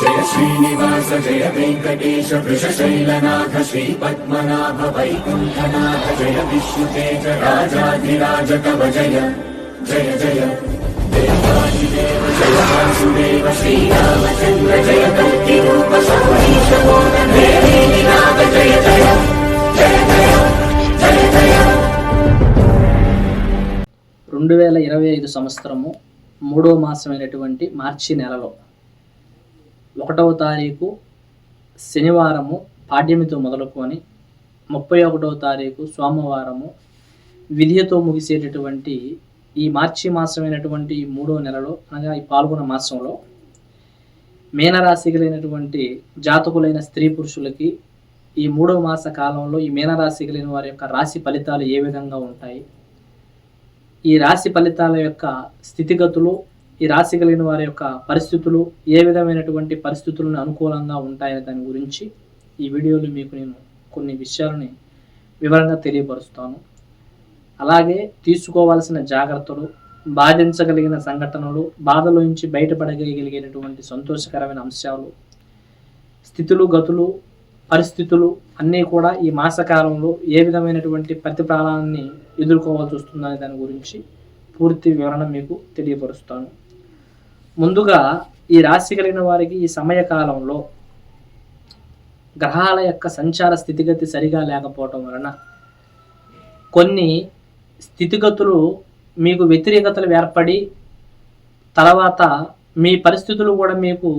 జయ శ్రీనివాస జయ వెంకటేశ వృషశైలనాథ శ్రీ పద్మనాభ వైకుంఠనాథ జయ విష్ణుతేజ రాజాధిరాజ కవ జయ జయ జయ. దేవాదిదేవ జయ వాసుదేవ శ్రీరామచంద్ర జయ కల్కి రూప సౌరీశ నాథ జయ జయ జయ జయ జయ జయ. రెండు వేల ఇరవై ఐదు సంవత్సరము మూడో మాసమైనటువంటి మార్చి నెలలో ఒకటవ తారీఖు శనివారము పాడ్యమితో మొదలుకొని ముప్పై ఒకటవ తారీఖు సోమవారము విధియతో ముగిసేటటువంటి ఈ మార్చి మాసమైనటువంటి ఈ మూడో నెలలో అనగా ఈ పాల్గొన మాసంలో మీనరాశి జాతకులైన స్త్రీ పురుషులకి ఈ మూడో మాస కాలంలో ఈ మీనరాశి కలిగిన వారి యొక్క రాశి ఫలితాలు ఏ విధంగా ఉంటాయి? ఈ రాశి ఫలితాల యొక్క స్థితిగతులు ఈ రాశి కలిగిన వారి యొక్క పరిస్థితులు ఏ విధమైనటువంటి పరిస్థితులను అనుకూలంగా ఉంటాయనే దాని గురించి ఈ వీడియోలో మీకు నేను కొన్ని విషయాలని వివరంగా తెలియపరుస్తాను. అలాగే తీసుకోవాల్సిన జాగ్రత్తలు బాధించగలిగిన సంఘటనలు బాధలోంచి బయటపడగలిగేటటువంటి సంతోషకరమైన అంశాలు స్థితులు గతులు పరిస్థితులు అన్నీ కూడా ఈ మాసకాలంలో ఏ విధమైనటువంటి ప్రతిఫలాన్ని ఎదుర్కోవాల్సి వస్తుందనే దాని గురించి పూర్తి వివరణ మీకు తెలియపరుస్తాను. ముందుగా ఈ రాశి కలిగిన వారికి ఈ సమయకాలంలో గ్రహాల యొక్క సంచార స్థితిగతి సరిగా లేకపోవటం వలన కొన్ని స్థితిగతులు మీకు వ్యతిరేకతలు ఏర్పడి తర్వాత మీ పరిస్థితులు కూడా మీకు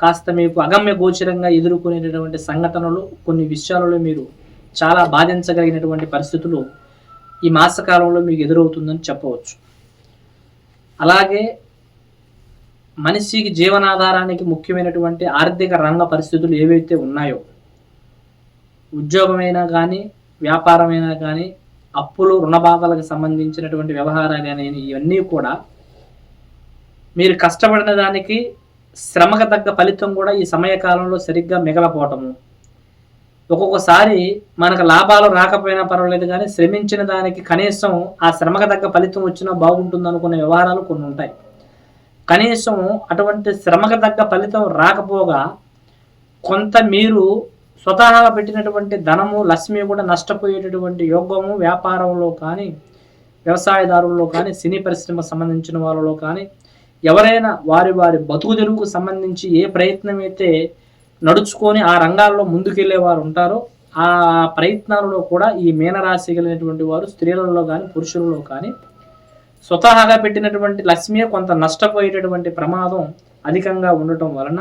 కాస్త మీకు అగమ్య గోచరంగా ఎదుర్కొనేటటువంటి సంఘటనలు కొన్ని విషయాలలో మీరు చాలా బాధించగలిగినటువంటి పరిస్థితులు ఈ మాసకాలంలో మీకు ఎదురవుతుందని చెప్పవచ్చు. అలాగే మనిషికి జీవనాధారానికి ముఖ్యమైనటువంటి ఆర్థిక రంగ పరిస్థితులు ఏవైతే ఉన్నాయో ఉద్యోగమైనా కానీ వ్యాపారమైనా కానీ అప్పులు రుణబాధలకు సంబంధించినటువంటి వ్యవహారాలు కానీ ఇవన్నీ కూడా మీరు కష్టపడిన దానికి శ్రమకు తగ్గ ఫలితం కూడా ఈ సమయకాలంలో సరిగ్గా మిగలపోవటము ఒక్కొక్కసారి మనకు లాభాలు రాకపోయినా పర్వాలేదు కానీ శ్రమించిన దానికి కనీసం ఆ శ్రమకు తగ్గ ఫలితం వచ్చినా బాగుంటుంది అనుకునే వ్యవహారాలు కొన్ని ఉంటాయి. కనీసం అటువంటి శ్రమకు తగ్గ ఫలితం రాకపోగా కొంత మీరు స్వతహాగా పెట్టినటువంటి ధనము లక్ష్మి కూడా నష్టపోయేటటువంటి యోగము వ్యాపారంలో కానీ వ్యవసాయదారుల్లో కానీ సినీ పరిశ్రమకు సంబంధించిన వాళ్ళలో కానీ ఎవరైనా వారి వారి బతుకు తెరువుకు సంబంధించి ఏ ప్రయత్నం అయితే నడుచుకొని ఆ రంగాల్లో ముందుకెళ్ళే వారు ఉంటారో ఆ ప్రయత్నాలలో కూడా ఈ మీనరాశి కలిగినటువంటి వారు స్త్రీలలో కానీ పురుషులలో కానీ స్వతహాగా పెట్టినటువంటి లక్ష్మి కొంత నష్టపోయేటటువంటి ప్రమాదం అధికంగా ఉండటం వలన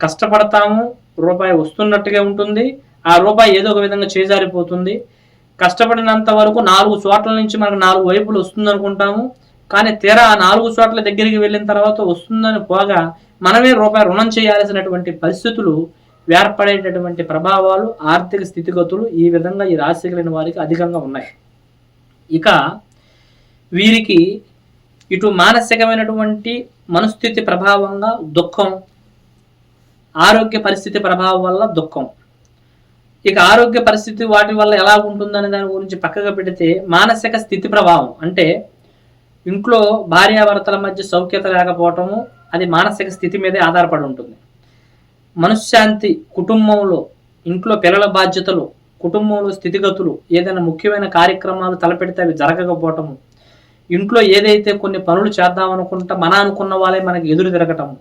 కష్టపడతాము రూపాయి వస్తున్నట్టుగా ఉంటుంది. ఆ రూపాయి ఏదో ఒక విధంగా చేజారిపోతుంది. కష్టపడినంత వరకు నాలుగు చోట్ల నుంచి మనకు నాలుగు వైపులు వస్తుంది అనుకుంటాము కానీ తీరా ఆ నాలుగు చోట్ల దగ్గరికి వెళ్ళిన తర్వాత వస్తుందని పోగా మనమే రూపాయి రుణం చేయాల్సినటువంటి పరిస్థితులు ఏర్పడేటటువంటి ప్రభావాలు ఆర్థిక స్థితిగతులు ఈ విధంగా ఈ రాశి కలిగిన వారికి అధికంగా ఉన్నాయి. ఇక వీరికి ఇటు మానసికమైనటువంటి మనస్థితి ప్రభావంగా దుఃఖం ఆరోగ్య పరిస్థితి ప్రభావం వల్ల దుఃఖం. ఇక ఆరోగ్య పరిస్థితి వాటి వల్ల ఎలా ఉంటుందనే దాని గురించి పక్కగా పెడితే మానసిక స్థితి ప్రభావం అంటే ఇంట్లో భార్యాభర్తల మధ్య సౌఖ్యత లేకపోవటము అది మానసిక స్థితి మీదే ఆధారపడి ఉంటుంది. మనశ్శాంతి కుటుంబంలో ఇంట్లో పిల్లల బాధ్యతలు కుటుంబంలో స్థితిగతులు ఏదైనా ముఖ్యమైన కార్యక్రమాలు తలపెడితే అవి జరగకపోవటము ఇంట్లో ఏదైతే కొన్ని పనులు చేద్దామనుకుంటా మన అనుకున్న వాళ్ళే మనకి ఎదురు తిరగటము.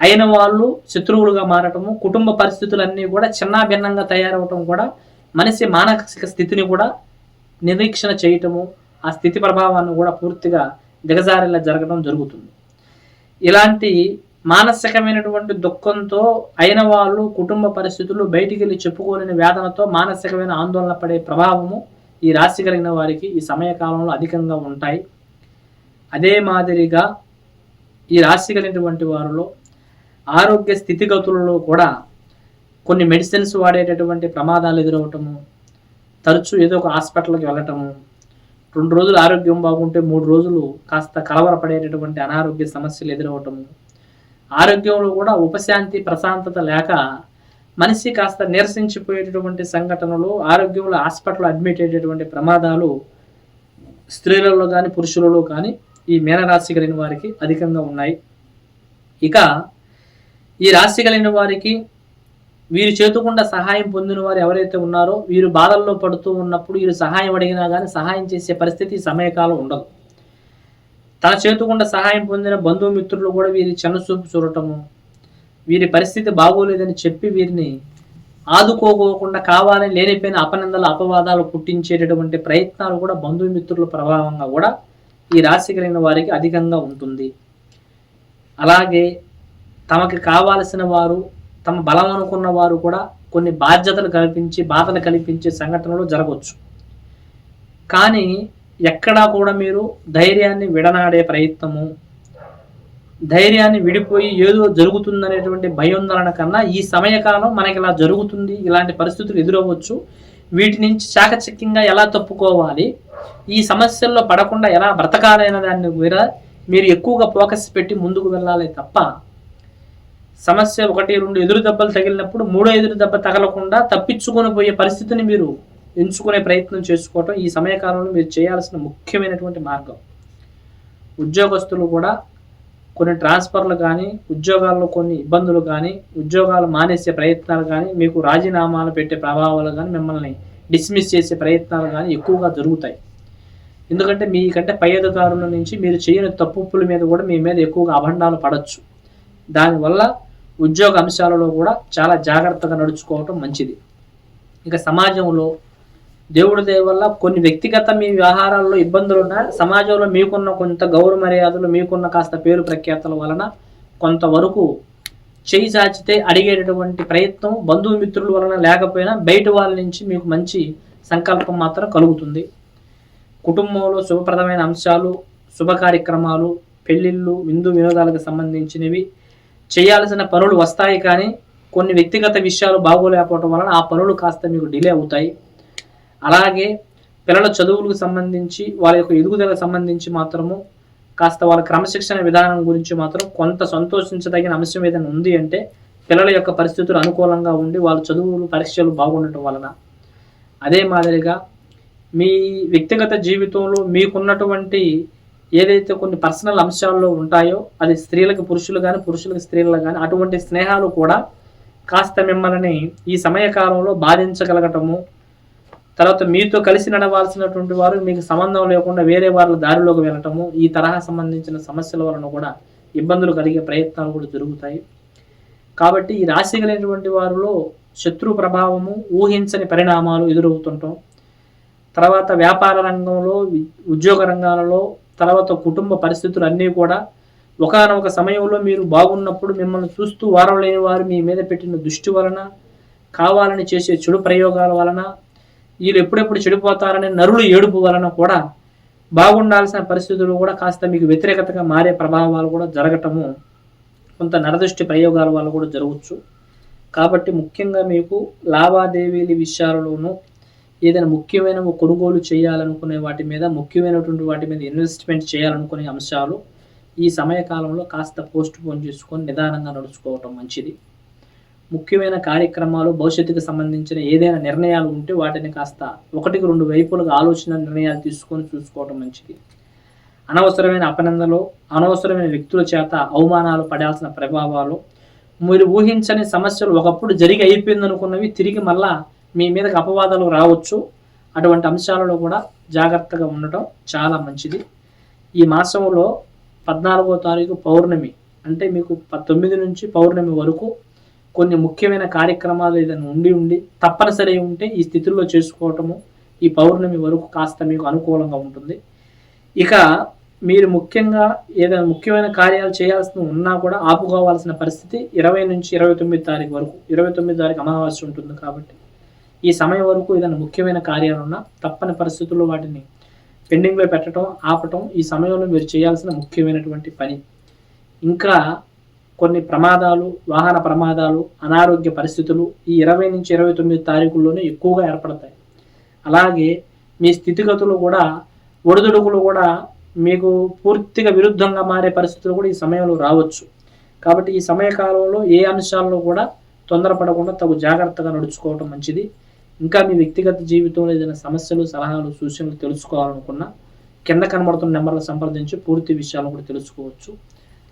అయిన వాళ్ళు శత్రువులుగా మారటము కుటుంబ పరిస్థితులన్నీ కూడా చిన్న భిన్నంగా తయారవటం కూడా మనిషి మానసిక స్థితిని కూడా నిరీక్షణ చేయటము ఆ స్థితి ప్రభావాన్ని కూడా పూర్తిగా దిగజారేలా జరగడం జరుగుతుంది. ఇలాంటి మానసికమైనటువంటి దుఃఖంతో అయిన వాళ్ళు కుటుంబ పరిస్థితులు బయటికి వెళ్ళి చెప్పుకోలేని వేదనతో మానసికమైన ఆందోళన పడే ప్రభావము ఈ రాశి కలిగిన వారికి ఈ సమయకాలంలో అధికంగా ఉంటాయి. అదే మాదిరిగా ఈ రాశి కలిగినటువంటి వారిలో ఆరోగ్య స్థితిగతులలో కూడా కొన్ని మెడిసిన్స్ వాడేటటువంటి ప్రమాదాలు ఎదురవటము తరచూ ఏదో ఒక హాస్పిటల్కి వెళ్ళటము రెండు రోజులు ఆరోగ్యం బాగుంటే మూడు రోజులు కాస్త కలవరపడేటటువంటి అనారోగ్య సమస్యలు ఎదురవటము ఆరోగ్యంలో కూడా ఉపశాంతి ప్రశాంతత లేక మనిషి కాస్త నిరసించిపోయేటటువంటి సంఘటనలు ఆరోగ్యంలో హాస్పిటల్ అడ్మిట్ అయ్యేటటువంటి ప్రమాదాలు స్త్రీలలో కానీ పురుషులలో కానీ ఈ మేనరాశి కలిగిన వారికి అధికంగా ఉన్నాయి. ఇక ఈ రాశి కలిగిన వారికి వీరు చేతుకుండా సహాయం పొందిన వారు ఎవరైతే ఉన్నారో వీరు బాధల్లో పడుతూ ఉన్నప్పుడు వీరు సహాయం అడిగినా కానీ సహాయం చేసే పరిస్థితి సమయకాలం ఉండదు. తన చేతుకుండా సహాయం పొందిన బంధుమిత్రులు కూడా వీరి చిన్నచూపు చూడటము వీరి పరిస్థితి బాగోలేదని చెప్పి వీరిని ఆదుకోకోకుండా కావాలని లేనిపోయిన అపనందల అపవాదాలు పుట్టించేటటువంటి ప్రయత్నాలు కూడా బంధుమిత్రుల ప్రభావంగా కూడా ఈ రాశి కలిగిన వారికి అధికంగా ఉంటుంది. అలాగే తమకి కావాల్సిన వారు తమ బలం అనుకున్న వారు కూడా కొన్ని బాధ్యతలు కల్పించి బాధలు కల్పించే సంఘటనలు జరగవచ్చు. కానీ ఎక్కడా కూడా మీరు ధైర్యాన్ని విడనాడే ప్రయత్నము ధైర్యాన్ని విడిపోయి ఏదో జరుగుతుందనేటువంటి భయోందరణ కన్నా ఈ సమయకాలం మనకి ఇలా జరుగుతుంది ఇలాంటి పరిస్థితులు ఎదురవ్వచ్చు. వీటి నుంచి చాకచక్యంగా ఎలా తప్పుకోవాలి? ఈ సమస్యల్లో పడకుండా ఎలా బ్రతకాలైన దాన్ని మీద మీరు ఎక్కువగా ఫోకస్ పెట్టి ముందుకు వెళ్ళాలి తప్ప సమస్య ఒకటి రెండు ఎదురు దెబ్బలు తగిలినప్పుడు మూడో ఎదురు దెబ్బ తగలకుండా తప్పించుకొని పోయే పరిస్థితిని మీరు ఎంచుకునే ప్రయత్నం చేసుకోవటం ఈ సమయకాలంలో మీరు చేయాల్సిన ముఖ్యమైనటువంటి మార్గం. ఉద్యోగస్తులు కూడా కొన్ని ట్రాన్స్ఫర్లు కానీ ఉద్యోగాల్లో కొన్ని ఇబ్బందులు కానీ ఉద్యోగాలు మానేసే ప్రయత్నాలు కానీ మీకు రాజీనామాలు పెట్టే ప్రభావాలు కానీ మిమ్మల్ని డిస్మిస్ చేసే ప్రయత్నాలు కానీ ఎక్కువగా జరుగుతాయి. ఎందుకంటే మీకంటే పై అధికారుల నుంచి మీరు చేయని తప్పుల మీద కూడా మీ మీద ఎక్కువగా అభండాలు పడవచ్చు దానివల్ల ఉద్యోగ అంశాలలో కూడా చాలా జాగ్రత్తగా నడుచుకోవటం మంచిది. ఇక సమాజంలో దేవుడి దయ వల్ల కొన్ని వ్యక్తిగత మీ వ్యవహారాల్లో ఇబ్బందులు ఉన్నా సమాజంలో మీకున్న కొంత గౌరవ మర్యాదలు మీకున్న కాస్త పేరు ప్రఖ్యాతల వలన కొంతవరకు చేయి చాచితే అడిగేటటువంటి ప్రయత్నం బంధుమిత్రుల వలన లేకపోయినా బయట వాళ్ళ నుంచి మీకు మంచి సంకల్పం మాత్రం కలుగుతుంది. కుటుంబంలో శుభప్రదమైన అంశాలు శుభ కార్యక్రమాలు పెళ్ళిళ్ళు విందు వినోదాలకు సంబంధించినవి. చేయాల్సిన పనులు వస్తాయి కానీ కొన్ని వ్యక్తిగత విషయాలు బాగోలేకపోవడం వలన ఆ పనులు కాస్త మీకు డిలే అవుతాయి. అలాగే పిల్లల చదువులకు సంబంధించి వాళ్ళ యొక్క ఎదుగుదలకు సంబంధించి మాత్రము కాస్త వాళ్ళ క్రమశిక్షణ విధానం గురించి మాత్రం కొంత సంతోషించదగిన అంశం ఏదైనా ఉంది అంటే పిల్లల యొక్క పరిస్థితులు అనుకూలంగా ఉండి వాళ్ళ చదువులు పరీక్షలు బాగుండటం వలన. అదే మాదిరిగా మీ వ్యక్తిగత జీవితంలో మీకున్నటువంటి ఏదైతే కొన్ని పర్సనల్ అంశాల్లో ఉంటాయో అది స్త్రీలకు పురుషులు కానీ పురుషులకు స్త్రీలు కానీ అటువంటి స్నేహాలు కూడా కాస్త మిమ్మల్ని ఈ సమయకాలంలో బాధించగలగటము తర్వాత మీతో కలిసి నడవాల్సినటువంటి వారు మీకు సంబంధం లేకుండా వేరే వాళ్ళ దారిలోకి వెళ్ళటము ఈ తరహా సంబంధించిన సమస్యల వలన కూడా ఇబ్బందులు కలిగే ప్రయత్నాలు కూడా జరుగుతాయి. కాబట్టి ఈ రాశి కలిగినటువంటి వారిలో శత్రు ప్రభావము ఊహించని పరిణామాలు ఎదురవుతుంటాం. తర్వాత వ్యాపార రంగంలో ఉద్యోగ రంగాలలో తర్వాత కుటుంబ పరిస్థితులు అన్నీ కూడా ఒకనొక సమయంలో మీరు బాగున్నప్పుడు మిమ్మల్ని చూస్తూ వారం లేని వారు మీ మీద పెట్టిన దృష్టి వలన కావాలని చేసే చెడు ప్రయోగాల వలన వీళ్ళు ఎప్పుడెప్పుడు చెడిపోతారనే నరులు ఏడుపు వలన కూడా బాగుండాల్సిన పరిస్థితులు కూడా కాస్త మీకు వ్యతిరేకతగా మారే ప్రభావాలు కూడా జరగటము కొంత నరదృష్టి ప్రయోగాల వల్ల కూడా జరగవచ్చు. కాబట్టి ముఖ్యంగా మీకు లావాదేవీల విషయాలలోనూ ఏదైనా ముఖ్యమైన కొనుగోలు చేయాలనుకునే వాటి మీద ముఖ్యమైనటువంటి వాటి మీద ఇన్వెస్ట్మెంట్ చేయాలనుకునే అంశాలు ఈ సమయకాలంలో కాస్త పోస్ట్ పోన్ చేసుకొని నిదానంగా నడుచుకోవటం మంచిది. ముఖ్యమైన కార్యక్రమాలు భవిష్యత్తుకు సంబంధించిన ఏదైనా నిర్ణయాలు ఉంటే వాటిని కాస్త ఒకటికి రెండు వైపులకు ఆలోచన నిర్ణయాలు తీసుకొని చూసుకోవటం మంచిది. అనవసరమైన అపనందలు అనవసరమైన వ్యక్తుల చేత అవమానాలు పడాల్సిన ప్రభావాలు మీరు ఊహించని సమస్యలు ఒకప్పుడు జరిగి అయిపోయింది అనుకున్నవి తిరిగి మళ్ళా మీ మీదకి అపవాదాలు రావచ్చు. అటువంటి అంశాలలో కూడా జాగ్రత్తగా ఉండటం చాలా మంచిది. ఈ మాసంలో పద్నాలుగో తారీఖు పౌర్ణమి అంటే మీకు తొమ్మిది నుంచి పౌర్ణమి వరకు కొన్ని ముఖ్యమైన కార్యక్రమాలు ఏదైనా ఉండి ఉండి తప్పనిసరి ఉంటే ఈ స్థితిలో చేసుకోవటము ఈ పౌర్ణమి వరకు కాస్త మీకు అనుకూలంగా ఉంటుంది. ఇక మీరు ముఖ్యంగా ఏదైనా ముఖ్యమైన కార్యాలు చేయాల్సి ఉన్నా కూడా ఆపుకోవాల్సిన పరిస్థితి ఇరవై నుంచి ఇరవై తొమ్మిది తారీఖు వరకు ఇరవై తొమ్మిది తారీఖు అమావాస్య ఉంటుంది కాబట్టి ఈ సమయం వరకు ఏదైనా ముఖ్యమైన కార్యాలు ఉన్నా తప్పని పరిస్థితుల్లో వాటిని పెండింగ్లో పెట్టడం ఆపటం ఈ సమయంలో మీరు చేయాల్సిన ముఖ్యమైనటువంటి పని. ఇంకా కొన్ని ప్రమాదాలు వాహన ప్రమాదాలు అనారోగ్య పరిస్థితులు ఈ ఇరవై నుంచి ఇరవై తొమ్మిది తారీఖుల్లోనే ఎక్కువగా ఏర్పడతాయి. అలాగే మీ స్థితిగతులు కూడా ఒడిదుడుకులు కూడా మీకు పూర్తిగా విరుద్ధంగా మారే పరిస్థితులు కూడా ఈ సమయంలో రావచ్చు. కాబట్టి ఈ సమయకాలంలో ఏ అంశాల్లో కూడా తొందరపడకుండా తగు జాగ్రత్తగా నడుచుకోవటం మంచిది. ఇంకా మీ వ్యక్తిగత జీవితంలో ఏదైనా సమస్యలు సలహాలు సూచనలు తెలుసుకోవాలనుకున్నా కింద కనబడుతున్న నెంబర్లు సంప్రదించి పూర్తి విషయాలను కూడా తెలుసుకోవచ్చు.